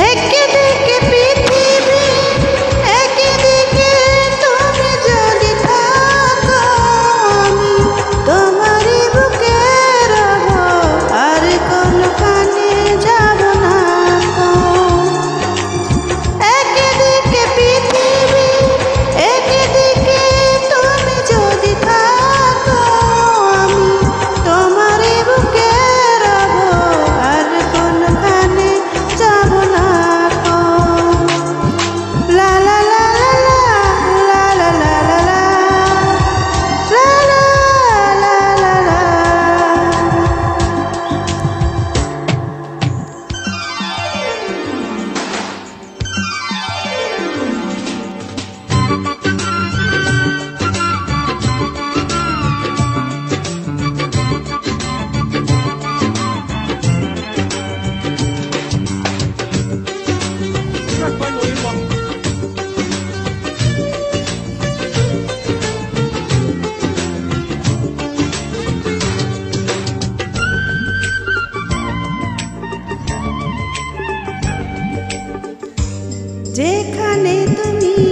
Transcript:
একে দেখে যেখানে তুমি